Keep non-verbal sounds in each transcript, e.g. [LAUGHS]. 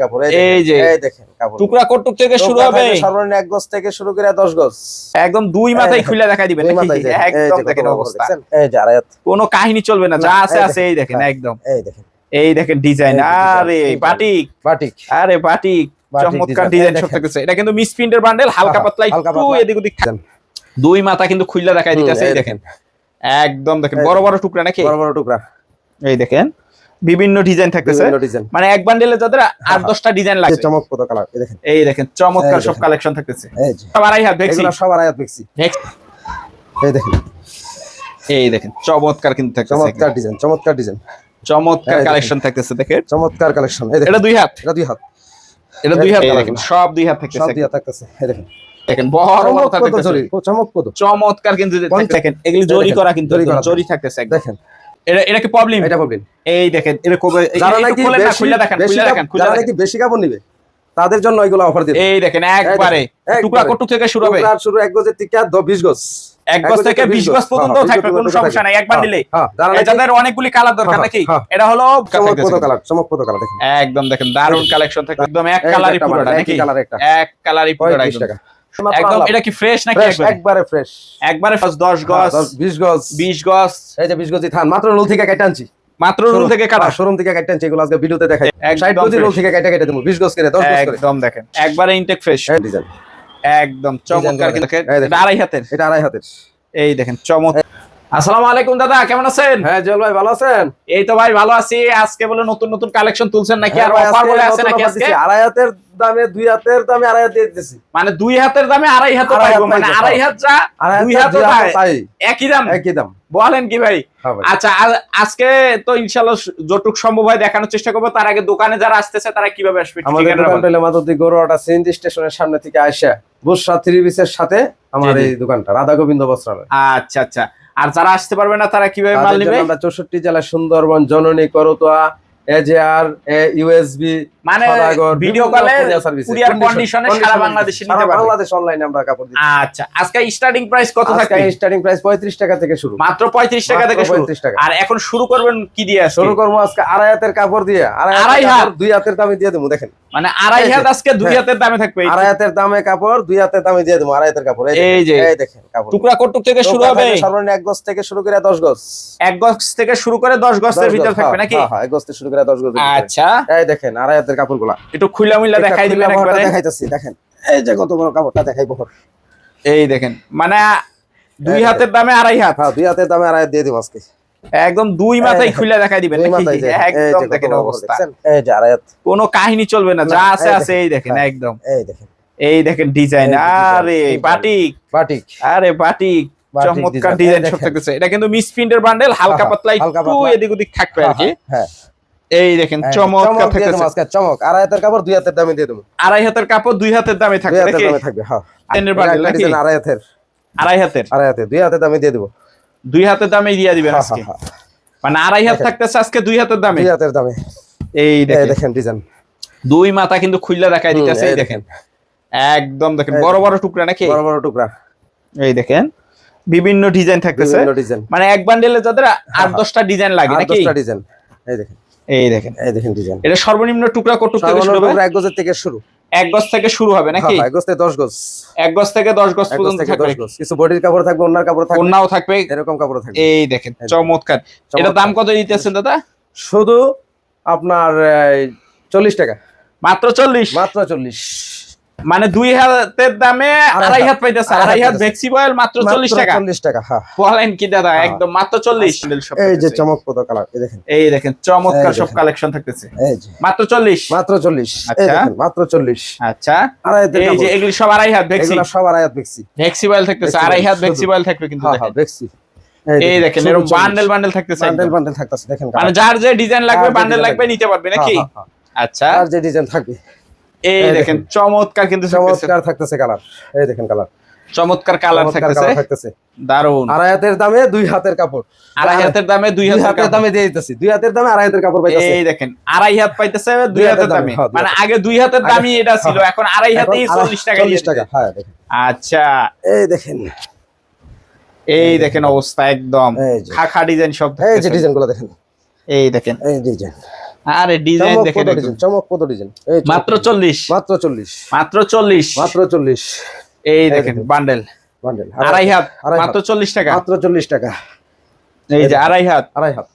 কাপড় এই যে। এই দেখেন কাপড় টুকরা কটুক থেকে শুরু হবে। সর্বনিম্ন গজ থেকে শুরু করে দশ গজ। একদম দুই মাথায় খুলে দেখা দিবেন। একদম দেখেন অবস্থা। এই যে কোনো কাহিনী চলবে না যা আছে আছে এই দেখেন হ্যাঁ। একদম। এই দেখেন। এই দেখেন ডিজাইন আরে। বাটিক। বাটিক। আরে বাটিক। চমৎকার ডিজাইন সব। থাকতেছে এটা কিন্তু মিস প্রিন্টের বান্ডেল হালকা পাতলা একটু এদিক ওদিক দুই মাথা কিন্তু খুললা দেখাই দিতেছে এই দেখেন। একদম দেখেন বড় বড় টুকরা নাকি? বড় বড় টুকরা। এই দেখেন। বিভিন্ন ডিজাইন থাকতেছে। মানে এক বান্ডেলে যাদের আট। দশটা ডিজাইন লাগে চমক কালার এই দেখেন। চমৎকার সব কালেকশন থাকতেছে। সব আড়াই হাত দেখছি। সব আড়াই হাত মিক্সি এই দেখেন। এই দেখেন চমৎকার কিন্তু থাকতেছে চমৎকার ডিজাইন চমৎকার ডিজাইন চমৎকার কালেকশন থাকতেছে দেখেন। চমৎকার কালেকশন এটা দুই হাত। এটা দুই হাত। এটা দুই হাত দেখেন। সব দুই হাত সব থাকতেছে দিয়া থাকতেছে এই দেখেন। দেখেন বড় থাকতেছে। চমৎকার কিন্তু দেখেন এগুলি জরি করা কিন্তু জরি থাকতেছে দেখেন। এটা এটা কি প্রবলেম এটা বলবেন এই দেখেন এটা কবে যারা নাকি খুলে দেখেন খুলে দেখেন খুলে দেখেন। বেশি কাপড় নিবে তাদের জন্য এগুলো অফার এই দেখেন একবারে। একবারে। টুকরা কটু থেকে শুরু হবে। শুরু এক গজের থেকে 20 গজ। এক গজ থেকে 20 গজ পর্যন্ত হ্যাঁ, থাকবে 20 কোনো সমস্যা নাই এক থাকবে। বান্ডিলে হ্যাঁ, যাদের অনেকগুলি কালার দরকার হ্যাঁ, নাকি? হ্যাঁ। এটা হলো চমক কত কালার চমক কত কালার দেখেন। একদম দেখেন দারুণ কালেকশন থাকে একদম এক কালারই পুরোটা নাকি? কালার এক কালারই পুরোটা 35 টাকা। একদম এটা কি ফ্রেশ নাকি একবারে? একবারে ফ্রেশ একবারে 10 গজ 20 গজ। 20 গজ। এই যে 20 গজি থান মাত্র রোল থেকে কেটে আনছি। মাত্র রুল থেকে কাটা? শোরুম থেকে কেটে আনছি এগুলো আজকে ভিডিওতে দেখাই। একদম 60 গজি রোল থেকে কেটে কেটে দেবো 20 গজ করে 10 গজ করে। একদম দেখেন। একবারে ইনটেক ফ্রেশ ডিজাইন একদম চমৎকার দেখেন। এই দেখেন। এটা আড়াই হাতের। এটা আড়াই হাতের। এই দেখেন চমৎকার আসসালামু আলাইকুম দাদা কেমন আছেন? হ্যাঁ জল ভাই ভালো আছেন? এই তো ভাই ভালো আছি। আজকে বলে নতুন নতুন কালেকশন তুলছেন নাকি? আর হ্যাঁ অফার বলে আছে নাকি আজকে? আড়াই হাতের দামে দুই হাতের দামে আড়াই হাত দিতেছি। মানে দুই হাতের দামে আড়াই হাতে পাইবো মানে আড়াই। হাত যা দুই হাতে তাই। একই দাম? একই দাম। বলেন কি ভাই? হ্যাঁ আচ্ছা আজকে তো ইনশাল্লাহ যতটুক সম্ভব হয় দেখানোর চেষ্টা করব। তার আগে দোকানে যারা আসতেছে তারা কীভাবে আসবে আমাদের ঠিকানাটা দোকান পেলে মাধবদী গরুয়াটা সিএনজি স্টেশনের সামনে থেকে আইসা বুসরা থ্রি পিসের সাথে আমার। এই দোকানটা রাধা গোবিন্দ বস্ত্রালয়। আচ্ছা আচ্ছা। আর যারা আসতে পারবে না তারা কীভাবে মাল নেবে? আমরা চৌষট্টি জেলা সুন্দরবন জননী করতোয়া এজেআর ইউএসবি মানে ভিডিও কলে কুরিয়ার কন্ডিশনে সারা বাংলাদেশে নিতে পারবে। বাংলাদেশ অনলাইনে আমরা কাপড় দিই আচ্ছা আজকে স্টার্টিং প্রাইস কত থাকবে? স্টার্টিং প্রাইস পঁয়ত্রিশ টাকা থেকে শুরু। মাত্র পঁয়ত্রিশ টাকা থেকে শুরু। 35। আর এখন শুরু করবেন কি দিয়ে আজকে? শুরু করব আজকে আড়াই হাতের কাপড় দিয়ে। আড়াই হাত? দুই হাতের দামে দিয়ে দেবো দেখেন। মানে আড়াই হাত আজকে দুই হ্যাঁ। হাতের দামে থাকবে আড়াই হাতের দামে কাপড় দুই হাতের দামে দিয়ে দেবো আড়াই হাতের কাপড়। এই যে। এই দেখেন কাপড়। টুকরা কটুক থেকে শুরু হবে। সর্বনিম্ন এক গজ থেকে শুরু করে দশ গজ। এক গজ থেকে শুরু করে দশ দশ গজের গজ, ভিতর থাকবে হ্যাঁ, নাকি? হ্যাঁ, হ্যাঁ, এক গজ থেকে শুরু করে দশ গজ আচ্ছা। এই দেখেন আড়াই হাতের কাপড়গুলা একটু খুলা মুইলা দেখাই দিবেন একবারে। দেখাইতেছি দেখেন। এই যে কত বড় কাপড়টা দেখাই বহর এই দেখেন মানে দুই হাতের দামে আড়াই হাত। হ্যাঁ দুই হাতের দামে আড়াই দিয়ে দিব আজকে। একদম দুই মাথায় খুলে দেখাই দিবেন একদম দেখেন অবস্থা। এই যে আড়াই হাত। কোনো কাহিনী চলবে না যা আছে আছে এই দেখেন হ্যাঁ। একদম। এই দেখেন। এই দেখেন ডিজাইন আরে বাটিক বাটিক আরে বাটিক চমৎকার ডিজাইন সব। থাকতেছে এটা কিন্তু মিস প্রিন্টের বান্ডেল হালকা হ্যাঁ, পাতলা একটু এদিক ওদিক থাকবে আর কি। হ্যাঁ। এই দেখেন হ্যাঁ, চমৎকার থাকতেছে। আজকে চমক। আড়াই হাতের কাপড় দুই হাতের দামে দিয়ে দেবো। আড়াই হাতের কাপড় দুই হাতের দামে থাকবে নাকি? দামে থাকবে হ্যাঁ। আড়াই হাতের। আড়াই হাতের? আড়াই হাতে দুই হাতের দামে দিয়ে দেবো। দুই হাতের দামে দিয়ে দিবেন হ্যাঁ, আজকে। হ্যাঁ। মানে আড়াই হাত থাকতেছে আজকে দুই হাতের দামে। দুই হাতের দামে। এই দেখেন। দেখেন ডিজাইন দুই মাথা কিন্তু খুললা দেখাই দিতেছে এই দেখেন। একদম দেখেন বড় বড় টুকরা নাকি? বড় বড় টুকরা। এই দেখেন বিভিন্ন ডিজাইন থাকতেছে। মানে এক বান্ডেলে যাদের আট। দশটা ডিজাইন লাগে নাকি? দশটা ডিজাইন এই দেখেন। এই দেখেন। এই দেখেন ডিজাইন। এটা সর্বনিম্ন টুকরা কত থেকে শুরু হবে? এক গজের থেকে শুরু। এক গজ থেকে শুরু হবে নাকি? হ্যাঁ, এক গজ থেকে দশ গজ। এক গজ থেকে দশ গজ পর্যন্ত থাকবে। কিছু বডির কাপড় থাকবে ওনার কাপড় থাকবে। ওনাও থাকবে। এরকম কাপড় থাকবে। এই দেখেন। চমৎকার। এটা দাম কত দিতেছেন দাদা? শুধু আপনার চল্লিশ টাকা। মাত্র চল্লিশ? মাত্র চল্লিশ। মানে দুই হাতের দামে আড়াই হাত। পাইতেছে আড়াই হাত। ভেক্সি বয়েল মাত্র চল্লিশ টাকা। চল্লিশ টাকা হ্যাঁ। বলেন কি দাদা হ্যাঁ। একদম মাত্র চল্লিশ। এই যে। চমকপ্রদ কালার এই দেখেন। এই দেখেন চমৎকার সব কালেকশন থাকতেছে। মাত্র চল্লিশ। মাত্র চল্লিশ। আচ্ছা। মাত্র চল্লিশ। আচ্ছা। এই যে এগুলি সব আড়াই হাত ভেক্সি সব আড়াই হাত দেখছি ভেক্সি বয়েল থাকতেছে আড়াই হাত। ভেক্সি বয়েল থাকবে কিন্তু হ্যাঁ হ্যাঁ এই দেখেন এরকম বান্ডেল বান্ডেল থাকতেছে বান্ডেল বান্ডেল থাকতেছে দেখেন মানে যার যে ডিজাইন লাগবে বান্ডেল লাগবে। নিতে পারবে নাকি। আচ্ছা। আর যে ডিজাইন থাকবে। এই দেখেন। চমৎকার কিন্তু। চমৎকার থাকতেছে কালার। এই দেখেন কালার। চমৎকার কালার থাকতেছে। দারুণ আড়াই হাতের দামে দুই হাতের কাপড়। আড়াই হাতের দামে দুই হাতের দামে দিয়ে দিতেছি। দুই হাতের দামে আড়াই হাতের কাপড় পাইতেছে। এই দেখেন আড়াই হাত পাইতেছে দুই হাতের দামে। হ্যাঁ, মানে আগে দুই হাতের দামই এটা ছিল হ্যাঁ। এখন আড়াই হাতেই আড়াই- চল্লিশ টাকা চল্লিশ টাকা। হ্যাঁ দেখেন। আচ্ছা। এই দেখেন। এই দেখেন অবস্থা একদম। খাখা ডিজাইন সব এই যে থাকতেছে। ডিজাইনগুলো দেখেন। এই দেখেন। এই ডিজাইন আরে ডিজাইন দেখে দেখেন ডিজাইন চমক ডিজাইন এই মাত্র চল্লিশ। মাত্র চল্লিশ। মাত্র চল্লিশ। মাত্র চল্লিশ। এই দেখেন। বান্ডেল বান্ডেল আড়াই হাত। মাত্র চল্লিশ টাকা। মাত্র চল্লিশ টাকা। এই যে আড়াই হাত। আড়াই হাত।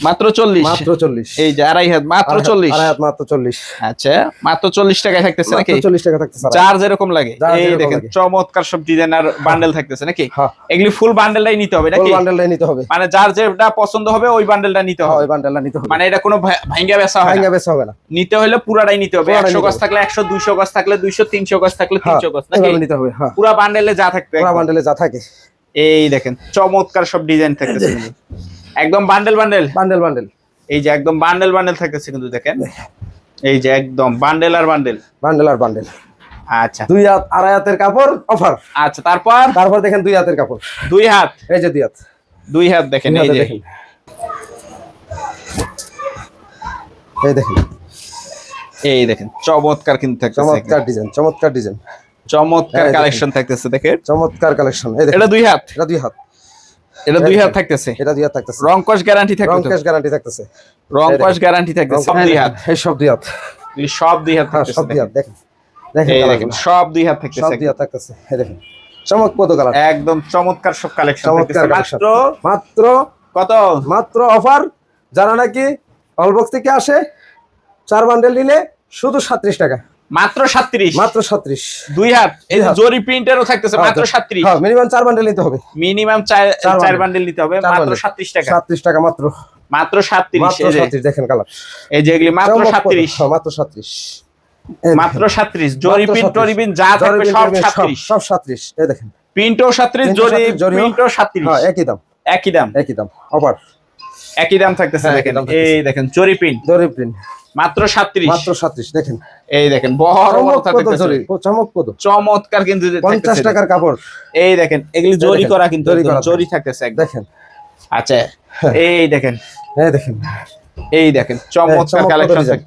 মাত্র চল্লিশ? মাত্র চল্লিশ। এই যে আড়াই হাত মাত্র চল্লিশ? আড়াই হাত মাত্র চল্লিশ। আচ্ছা মাত্র চল্লিশ টাকায় থাকতেছে নাকি? মাত্র চল্লিশ টাকা থাকতে স্যার চার যেরকম লাগে। এই দেখেন চমৎকার সব ডিজাইনার বান্ডেল থাকতেছে নাকি? হ্যাঁ। এগুলি ফুল বান্ডেলটাই নিতে হবে ফুল নাকি? বান্ডেলটাই নিতে হবে। মানে যার যেটা পছন্দ হবে ওই বান্ডেলটা নিতে হ্যাঁ হবে। ওই বান্ডেলটা নিতে হবে। মানে এটা কোনো ভাঙ্গা বেচা হয় ভাঙ্গা বেচা হবে না। নিতে হলে পুরাটাই নিতে হবে। একশো গজ থাকলে একশো দুইশো গজ থাকলে দুইশো তিনশো গজ থাকলে হ্যাঁ তিনশো গজ নাকি? নিতে হবে পুরা বান্ডেলে যা থাকবে পুরা বান্ডেলে যা থাকে। এই দেখেন চমৎকার সব ডিজাইন থাকতেছে। [LAUGHS] একদম বান্ডেল বান্ডেল বান্ডেল বান্ডেল এই যে একদম বান্ডেল বান্ডেল থাকতেছে কিন্তু দেখেন। এই যে একদম বান্ডেল আর বান্ডেল বান্ডেল আর বান্ডেল আচ্ছা। দুই হাত আড়াই হাতের কাপড় অফার আচ্ছা তারপর? তারপর দেখেন দুই হাতের কাপড়। দুই হাত। এই যে দুই হাত। দুই হাত দেখেন এই যে। দেখেন। এই দেখেন। এই দেখেন চমৎকার কিন্তু থাকতেছে। চমৎকার ডিজাইন চমৎকার ডিজাইন চমৎকার কালেকশন থাকতেছে দেখেন। চমৎকার কালেকশন এই দেখেন। এটা দুই হাত? এটা দুই হাত। এটা দুই হাত থাকতেছে। এটা দুই হাত থাকতেছে। রং কস গ্যারান্টি থাকবে রং? গ্যারান্টি থাকতেছে। রং কস গ্যারান্টি থাকতেছে সব দুই হাত। এই সব দুই হাত। সব দুই হাত থাকতেছে সব দুই হাত দেখেন। দেখেন। সব দুই হাত সব দুই হাত থাকতেছে এই দেখেন। চমকপ্রদ কালার একদম চমৎকার সব কালেকশন চমৎকার মাত্র মাত্র কত? মাত্র অফার যারা নাকি অলবক্স থেকে আসে চার বান্ডেল নিলে শুধু সাত্রিশ টাকা। মাত্র সাত্রিশ মাত্র সাত্রিশ দুই হাত। এই। জরি প্রিন্টারও থাকতেছে মাত্র সাত্রিশ হ্যাঁ মিনিমাম চার বান্ডেল নিতে হবে। মিনিমাম চার চার চার bundle। বান্ডেল নিতে হবে মাত্র bundle। সাত্রিশ টাকা। সাত্রিশ টাকা মাত্র। মাত্র সাত্রিশ মাত্র এই যে দেখেন কালার এই যে এগুলি মাত্র সাত্রিশ মাত্র সাত্রিশ এই মাত্র দেখেন। সাত্রিশ জরি প্রিন্ট 37 প্রিন্ট যা থাকবে সব জরি print, সাত্রিশ সব সাত্রিশ এই দেখেন। প্রিন্টও সাত্রিশ প্রিন্টও জরি 37, জরিও- প্রিন্টও সাত্রিশ হ্যাঁ একই দাম। একই দাম। একই দাম। অফার একই দাম থাকতেছে হ্যাঁ, দেখেন। এই দেখেন চরি প্রিন্ট। চরি প্রিন্ট। মাত্র সাত্রিশ। মাত্র সাত্রিশ দেখেন। এই দেখেন বড় বড় চমকপ্রদ থাকতেছে চমৎকার কিন্তু পঞ্চাশ থাকতেছে। টাকার কাপড়। এই দেখেন এগুলি জরি করা কিন্তু জরি থাকতেছে দেখেন। আচ্ছা এই দেখেন। এই দেখেন। এই দেখেন হ্যাঁ, চমৎকার collection design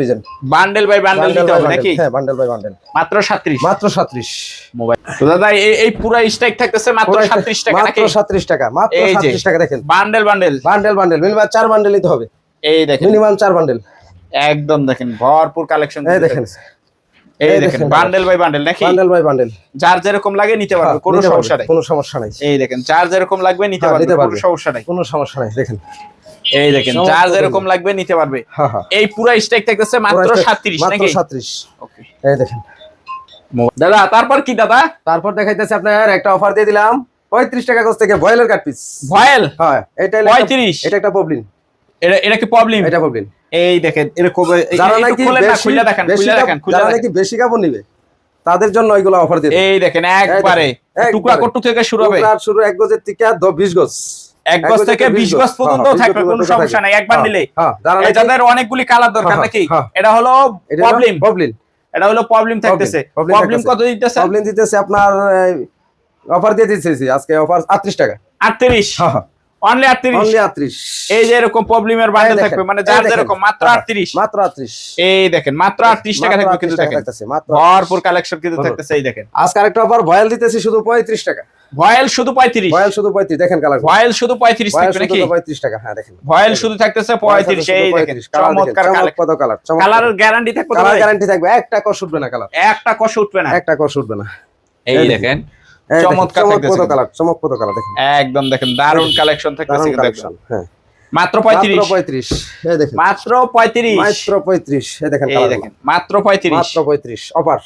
design bundle by bundle নিতে হবে নাকি? হ্যাঁ বান্ডেল বাই বান্ডেল মাত্র সাত্রিশ। মাত্র সাত্রিশ। মোবাইল তো দাদা এই এই পুরো স্ট্রাইক থাকতেছে মাত্র সাত্রিশ টাকা নাকি? মাত্র সাত্রিশ টাকা মাত্র এই যে। সাত্রিশ টাকা দেখেন। Bundle bundle bundle bundle minimum চার বান্ডেল নিতে হবে। এই দেখেন। মিনিমাম চার বান্ডেল একদম দেখেন ভরপুর কালেকশন এই দেখেন। এই দেখেন। বান্ডেল বাই বান্ডেল নাকি? বান্ডেল বাই বান্ডেল যার যেরকম লাগে নিতে পারবে কোনো সমস্যা নাই। কোনো সমস্যা নাই। এই দেখেন যার যেরকম লাগবে নিতে হ্যাঁ, পারবে কোনো। সমস্যা নাই। কোনো সমস্যা নাই দেখেন। এই দেখেন যার যেরকম লাগবে নিতে পারবে। এই পুরো স্ট্রাইক থাকতেছে মাত্র পুরো সাত্রিশ মাত্র নাকি? সাত্রিশ Okay. এই দেখেন। দাদা তারপর কি দাদা? তারপর দেখাইতেছে আপনার একটা অফার দিয়ে দিলাম। পঁয়ত্রিশ টাকা গোছ থেকে বয়েলের কাট পিস ভয়েল? হ্যাঁ এটা হলো 35? এটা একটা প্রবলেম এটা এটা কি প্রবলেম এটা প্রবলেম এই দেখেন এরকম যারা নাকি খুলে দেখেন খুলে দেখেন যারা নাকি বেশি কাপড় নিবে তাদের জন্য ওইগুলো অফার দিয়ে এই দেখেন একবারে। টুকরা কট্টু থেকে শুরু হবে। শুরু এক গজের থেকে দ- বিশ গজ। এক গজ থেকে বিশ গজ পর্যন্ত হ্যাঁ, থাকবে কোনো সমস্যা নাই একবার নিলে। যাদের অনেকগুলি কালার দরকার হ্যাঁ, নাকি? হ্যাঁ। এটা হলো প্রবলেম প্রবলেম এটা হলো প্রবলেম থাকতেছে। প্রবলেম কত দিতেছে? প্রবলেম দিতেছে আপনার অফার দিয়ে দিতেছি। আজকে অফার আটত্রিশ টাকা। 38 অনলি 38 অনলি আটত্রিশ? এই যে এরকম প্রবলেমের বান্ডেল থাকবে মানে যার যেরকম মাত্র হ্যাঁ, 38 মাত্র আটত্রিশ। এই দেখেন মাত্র 38 টাকা থাকবে কিন্তু দেখেন। মাত্র ভরপুর কালেকশন কিন্তু থাকতেছে এই দেখেন। আজকে আরেকটা অফার ভয়েল দিতেছি শুধু পঁয়ত্রিশ টাকা। ভয়েল শুধু 35 ভয়েল শুধু পঁয়ত্রিশ দেখেন কালার ভয়েল শুধু 35 ভয়েল থাকবে নাকি? পঁয়ত্রিশ টাকা হ্যাঁ দেখেন। ভয়েল শুধু থাকতেছে 35 এই দেখেন চমৎকার কালার চমৎকার কালার কালারের গ্যারান্টি থাকবে কালার গ্যারান্টি থাকবে একটা কষ উঠবে না কালার একটা কষ উঠবে না। একটা কষ উঠবে না। এই দেখেন দেখেন, চমৎকার চমৎকার থাকতেছে কালার চমৎকার কালার দেখেন। একদম দেখেন দারুণ কালেকশন থাকতেছে দারুণ কালেকশন একদম। হ্যাঁ। মাত্র মাত্র 35 পঁয়ত্রিশ। এই দেখেন। মাত্র 35 মাত্র পঁয়ত্রিশ। এই দেখেন এই দেখেন মাত্র 35 মাত্র পঁয়ত্রিশ। অফার।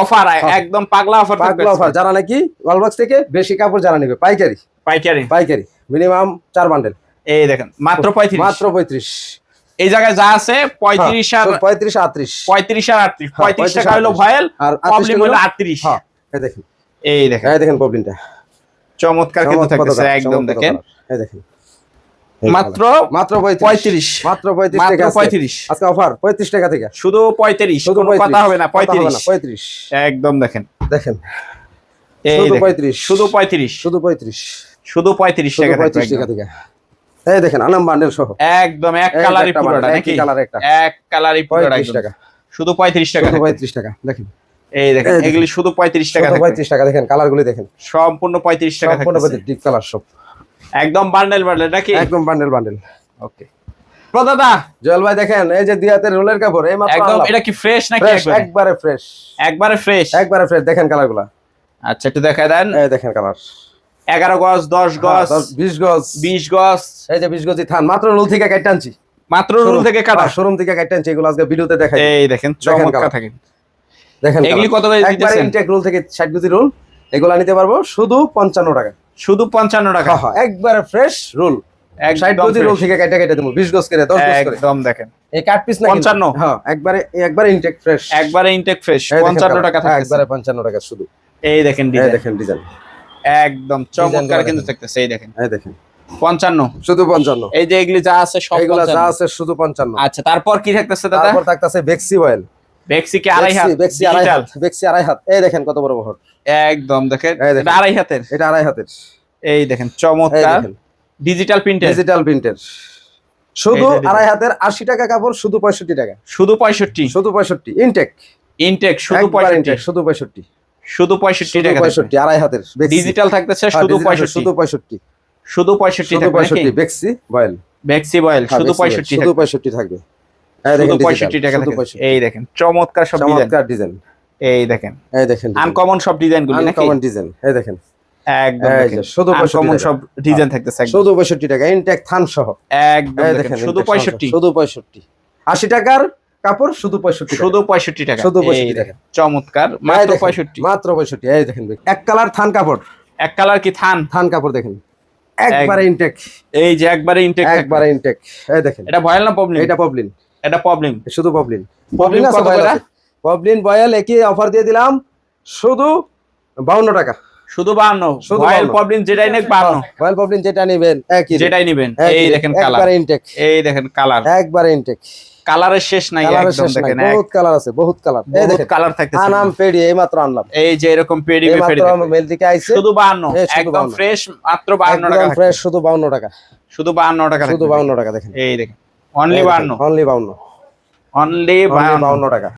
অফার একদম পাগলা অফার পাগলা অফার। যারা নাকি ওয়ালবক্স থেকে বেশি কাপড় যারা নেবে পাইকারি। পাইকারি। পাইকারি। মিনিমাম চার বান্ডেল। এই দেখেন মাত্র 35 মাত্র পঁয়ত্রিশ। এই জায়গায় যা আছে 35 আর পঁয়ত্রিশ আটত্রিশ। 35 আর 38 হ্যাঁ, 35 টাকা হলো ভয়েল আর প্রবলেম হলো 38 হ্যাঁ এই দেখেন। এই দেখেন। এই দেখেন প্রবলেমটা চমৎকার কিন্তু থাকতেছে একদম দেখেন। এই দেখেন। মাত্র মাত্র পঁয়ত্রিশ। মাত্র পঁয়ত্রিশ মাত্র টাকা আজকে। 35 আজকে অফার পঁয়ত্রিশ টাকা থেকে। শুধু 35 শুধু কথা হবে না 35 পঁয়ত্রিশ। একদম দেখেন। দেখেন। শুধু 35 শুধু 35 শুধু পঁয়ত্রিশ। শুধু 35 শুধু টাকা পঁয়ত্রিশ টাকা। থেকে। এই দেখেন আনাম বান্ডেল সহ। একদম এক কালারই পুরোটা নাকি? একই colour একটা। এক কালারই পুরোটা টাকা। শুধু 35 টাকা। পঁয়ত্রিশ টাকা দেখেন। এই দেখেন এগুলি শুধু 35 টাকা পঁয়ত্রিশ টাকা দেখেন কালার গুলি দেখেন। সম্পূর্ণ 35 টাকা সম্পূর্ণ ডিপ কালার সব। একদম বান্ডেল বান্ডেল নাকি? একদম বান্ডেল বান্ডেল ওকে প্রদাদা জল ভাই দেখেন এই যে দুই হাতের রোলের কাপড় এই মাত্র একদম এটা কি ফ্রেশ নাকি একবারে? একবারে ফ্রেশ একবারে ফ্রেশ একবারে ফ্রেশ দেখেন কালারগুলা। আচ্ছা একটু দেখায় দেন। এই দেখেন কালার। এগারো গজ দশ গজ বিশ গজ। বিশ গজ। এই যে বিশ গজি থান মাত্র রোল থেকে কাটতে আনছি। মাত্র রুল থেকে কাটা? শোরুম থেকে কাটতে আনছি এগুলো আজকে ভিডিওতে দেখাই এই দেখেন চমৎকার। থাকে। দেখেন এগুলি। কত করে একবারে দিতেছেন? ইনটেক রোল থেকে ষাট গজি রোল এগুলো নিতে পারব শুধু পঞ্চান্ন টাকা। শুধু পঞ্চান্ন টাকা। হ্যাঁ, হ্যাঁ, একবারে ফ্রেশ রোল ষাট একদম গজি রোল থেকে কাটতে কাটতে দেবো বিশ গজ করে দশ একদম দেখেন। এই কাট পিস না কিন্তু। 55 হ্যাঁ একবারে একবারে ইনটেক ফ্রেশ একবারে ইনটেক ফ্রেশ পঞ্চান্ন টাকা একবারে পঞ্চান্ন টাকা শুধু। এই দেখেন ডিজাইন দেখেন ডিজাইন একদম চমৎকার কিন্তু থাকতেছে এই দেখেন। এই দেখেন। পঞ্চান্ন। শুধু পঞ্চান্ন। এই যে এগুলি যা আছে সব যা আছে শুধু পঞ্চান্ন। আচ্ছা তারপর কি থাকতেছে দাদা? তারপর থাকতেছে বেক্সি অয়েল বেক্সি কি আড়াই হাত? বেক্সি আড়াই হাত বেক্সি আড়াই হাত। এই দেখেন কত বড় বহর একদম দেখেন। এটা আড়াই হাতের? এটা আড়াই হাতের। এই দেখেন চমৎকার। ডিজিটাল প্রিন্টের ডিজিটাল প্রিন্টের শুধু আড়াই হাতের আশি টাকা কাপড় শুধু পঁয়ষট্টি টাকা। শুধু পঁয়ষট্টি? শুধু পঁয়ষট্টি। ইনটেক ইনটেক শুধু একবার পঁয়ষট্টি। ইনটেক শুধু পঁয়ষট্টি। শুধু পঁয়ষট্টি শুধু টাকা পঁয়ষট্টি আড়াই হাতের। ডিজিটাল থাকতেছে হ্যাঁ, শুধু digital পঁয়ষট্টি। শুধু পঁয়ষট্টি। শুধু পঁয়ষট্টি শুধু টাকা নাকি? পঁয়ষট্টি বেক্সি বয়েল বেক্সি বয়েল হ্যাঁ, শুধু Bexi Boyle, পঁয়ষট্টি শুধু পঁয়ষট্টি থাকবে। টাকা। 65 এই দেখেন চমৎকার সব চমৎকার ডিজাইন এই দেখেন। এই দেখেন আনকমন সব ডিজাইন গুলি নাকি? আনকমন ডিজাইন এই দেখেন। একদম শুধু আনকমন সব ডিজাইন থাকতেছে একদম। শুধু পঁয়ষট্টি টাকা। ইনটেক থান সহ। একদম দেখেন দেখেন শুধু intake থান সহ, পঁয়ষট্টি। শুধু পঁয়ষট্টি। আশি টাকার কাপড় শুধু পঁয়ষট্টি শুধু পঁয়ষট্টি টাকা। শুধু 65 দেখেন, চমৎকার। মাত্র পঁয়ষট্টি। মাত্র পঁয়ষট্টি। এই দেখেন এক কালার থান কাপড়। এক কালার কি থান? থান কাপড় দেখেন। একবারে ইনটেক এই যে একবারে ইনটেক একবারে ইনটেক এই দেখেন। এটা ভয়েল না প্রবলেম এটা পবলিন এটা প্রবলেম শুধু পবলিন আছে, বয়েল আছে। পবলিন বয়েল একই অফার দিয়ে দিলাম। শুধু বাউন্ন টাকা। শুধু বাহান্ন শুধু ভয়েল 52 যেটাই নেক বাহান্ন বয়েল পবলিন যেটা নেবেন একই যেটাই নিবেন। এই দেখেন কালার একবারে ইনটেক এই দেখেন কালার একবারে ইনটেক কালারের শেষ নাই একদম দেখেন বহুত কালার আছে বহুত কালার এই দেখেন কালার থাকতেছে। আনাম পেডি এই মাত্র আনলাম। এই যে এরকম পেডি মাত্র মেল থেকে আইছে। শুধু বাহান্ন এই শুধু একদম ফ্রেশ মাত্র বাহান্ন টাকা ফ্রেশ শুধু 52 টাকা। শুধু বাহান্ন টাকা শুধু থাকবে। 52 টাকা দেখেন। এই দেখেন। অনলি বাউন্ন অনলি 52 অনলি বাউন্ন বাহান্ন। 52 টাকা।